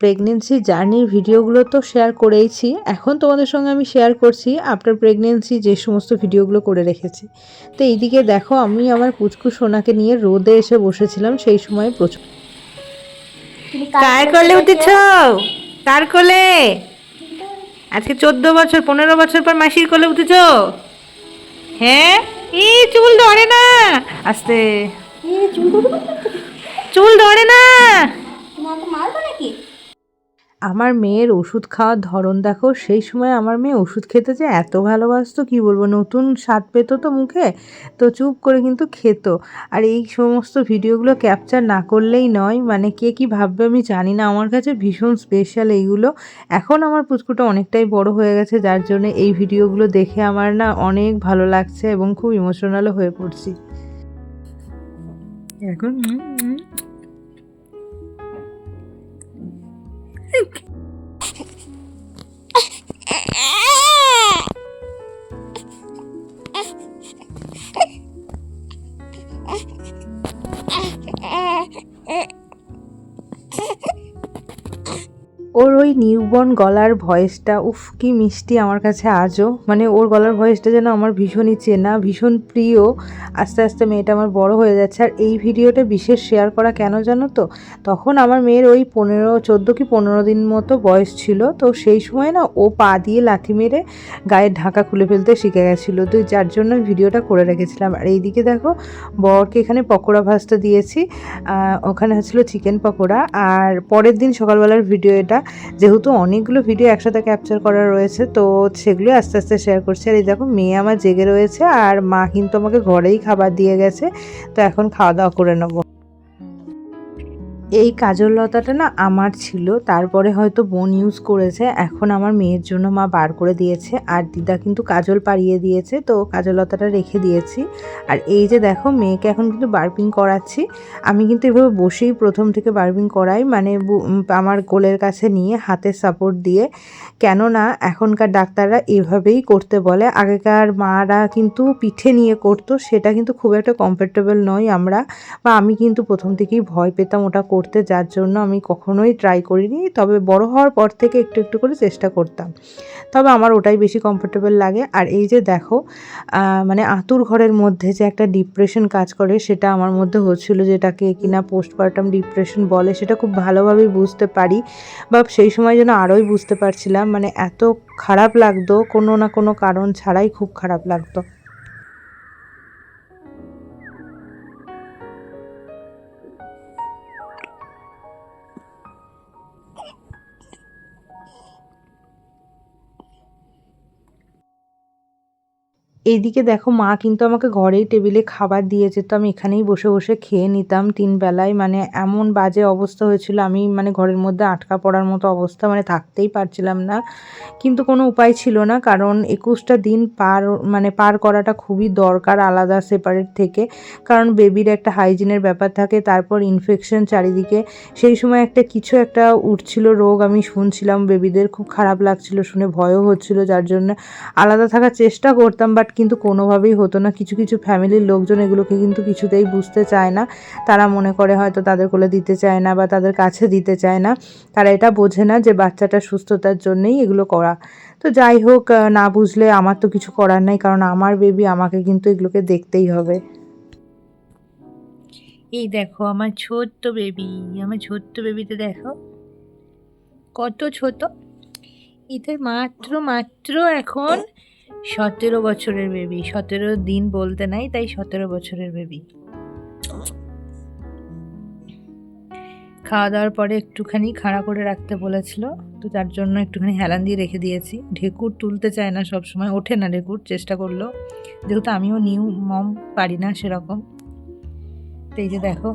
Pregnancy জার্নির ভিডিওগুলো তো শেয়ার করেইছি। এখন তোমাদের সঙ্গে আমি শেয়ার করছি আফটার প্রেগনেন্সি যে সমস্ত ভিডিওগুলো করে রেখেছি। তো এইদিকে দেখো আমি আমার পুচকু সোনাকে নিয়ে রোদে এসে বসেছিলাম সেই সময় প্রচুর কার কোলে উঠেছ? কার কোলে? আজকে চোদ্দ বছর পনেরো বছর পর মাসির কোলে উঠেছ? হ্যাঁ? এই চুল ধরে না! আস্তে। চুল ধরে না! আমার মেয়ের ওষুধ খাওয়ার ধরন দেখো, সেই সময় আমার মেয়ে ওষুধ খেতে যে এত ভালোবাসতো, কি বলব, নতুন স্বাদ পেতো তো মুখে, তো চুপ করে কিন্তু খেত। আর এই সমস্ত ভিডিওগুলো ক্যাপচার না করলেই নয় মানে কে কি ভাববে আমি জানি না, আমার কাছে ভীষণ স্পেশাল এইগুলো। এখন আমার পুচকুটা অনেকটাই বড় হয়ে গেছে, যার জন্য এই ভিডিওগুলো দেখে আমার না অনেক ভালো লাগছে এবং খুব ইমোশনালও হয়ে পড়ছি। এখন think. ওর ওই নিউবর্ন গলার ভয়েসটা, উফ, কি মিষ্টি আমার কাছে আজও। মানে ওর গলার ভয়েসটা যেন আমার ভীষণই চেনা, ভীষণ প্রিয়। আস্তে আস্তে মেয়েটা আমার বড় হয়ে যাচ্ছে। আর এই ভিডিওটা বিশেষ শেয়ার করা কেন জানো তো? তখন আমার মেয়ের ওই পনেরো, চোদ্দ কি পনেরো দিন মতো বয়স ছিল। তো সেই সময় না ও পা দিয়ে লাথি মেরে গায়ের ঢাকা খুলে ফেলতে শিখে গেছিল। তো যার জন্য ভিডিওটা করে রেখেছিলাম। আর এইদিকে দেখো, বরকে এখানে পকোড়া ভাজটা দিয়েছি। ওখানে হচ্ছিল চিকেন পকোড়া। আর পরের দিন সকালবেলার ভিডিও এটা। যেহেতু অনেকগুলো ভিডিও একসাথে ক্যাপচার করা রয়েছে, তো সেগুলো আস্তে আস্তে শেয়ার করছি। আর এই দেখো, মেয়ে আমার জেগে রয়েছে আর মা কিন্তু আমাকে ঘরেই খাবার দিয়ে গেছে, তো এখন খাওয়া দাওয়া করে নেব। এই কাজল লতাটা না আমার ছিল, তারপরে হয়তো বোন ইউজ করেছে, এখন আমার মেয়ের জন্য মা বার করে দিয়েছে, আর দিদা কিন্তু কাজল পাড়িয়ে দিয়েছে, তো কাজল লতাটা রেখে দিয়েছি। আর এই যে দেখো, মেয়েকে এখন কিন্তু বার্পিং করাচ্ছি, আমি কিন্তু এভাবে বসেই প্রথম থেকে বার্পিং করাই মানে আমার কোলের কাছে নিয়ে হাতের সাপোর্ট দিয়ে। কেননা এখনকার ডাক্তাররা এভাবেই করতে বলে, আগেকার মারা কিন্তু পিঠে নিয়ে করতো, সেটা কিন্তু খুব একটা কমফোর্টেবল নয় আমরা, বা আমি কিন্তু প্রথম থেকেই ভয় পেতাম ওটা করতে, যার জন্য আমি কখনোই ট্রাই করিনি। তবে বড় হওয়ার পর থেকে একটু একটু করে চেষ্টা করতাম। তবে আমার ওটাই বেশি কমফোর্টেবল লাগে। আর এই যে দেখো মানে আতুর ঘরের মধ্যে যে একটা ডিপ্রেশন কাজ করে, সেটা আমার মধ্যে হচ্ছিল যেটাকে কিনা পোস্টপার্টাম ডিপ্রেশন বলে, সেটা খুব ভালোভাবেই বুঝতে পারি। বা সেই সময় যেন আরোই বুঝতে পারছিলাম মানে এত খারাপ লাগতো, কোনো না কোনো কারণ ছাড়াই খুব খারাপ লাগতো। এইদিকে দেখো মা কিন্তু আমাকে ঘরেই টেবিলে খাবার দিয়েছে, তো আমি এখানেই বসে বসে খেয়ে নিতাম তিন বেলায়। মানে এমন বাজে অবস্থা হয়েছিল, আমি মানে ঘরের মধ্যে আটকা পড়ার মতো অবস্থা মানে থাকতেই পারছিলাম না। কিন্তু কোনো উপায় ছিল না, কারণ একুশটা দিন পার মানে পার করাটা খুবই দরকার আলাদা সেপারেট থেকে। কারণ বেবির একটা হাইজিনের ব্যাপার থাকে, তারপর ইনফেকশন চারিদিকে। সেই সময় একটা কিছু একটা উঠছিল রোগ, আমি শুনছিলাম বেবিদের খুব খারাপ লাগছিল, শুনে ভয়ও হচ্ছিল, যার জন্য আলাদা থাকার চেষ্টা করতাম বাট কিন্তু কোনোভাবেই হতো না। কিছু কিছু ফ্যামিলির লোকজন এগুলোকে কিন্তু কিছুতেই বুঝতে চায় না। তারা মনে করে হয়তো তাদের কোলে দিতে চায় না বা তাদের কাছে দিতে চায় না। তারা এটা বোঝে না যে বাচ্চাটা সুস্থতার জন্যেই এগুলো করা। তো যাই হোক না বুঝলে আমার তো কিছু করার নাই, কারণ আমার বেবি আমাকে কিন্তু এগুলোকে দেখতেই হবে। এই দেখো আমার ছোট্ট বেবি আমার ছোট্ট বেবিতে দেখো। কত ছোট? এটা মাত্র মাত্র এখন সতেরো বছরের বেবি সতেরো দিন বলতে নাই, তাই সতেরো বছরের বেবি খাওয়া দাওয়ার পরে একটুখানি খাড়া করে রাখতে বলেছিল, তো তার জন্য একটুখানি হেলান দিয়ে রেখে দিয়েছি। ঢেকুর তুলতে চায় না সব সময় ওঠে না ঢেকুর, চেষ্টা করল। যেহেতু আমিও নিউ মম পারি না সেরকম। তো এই যে দেখো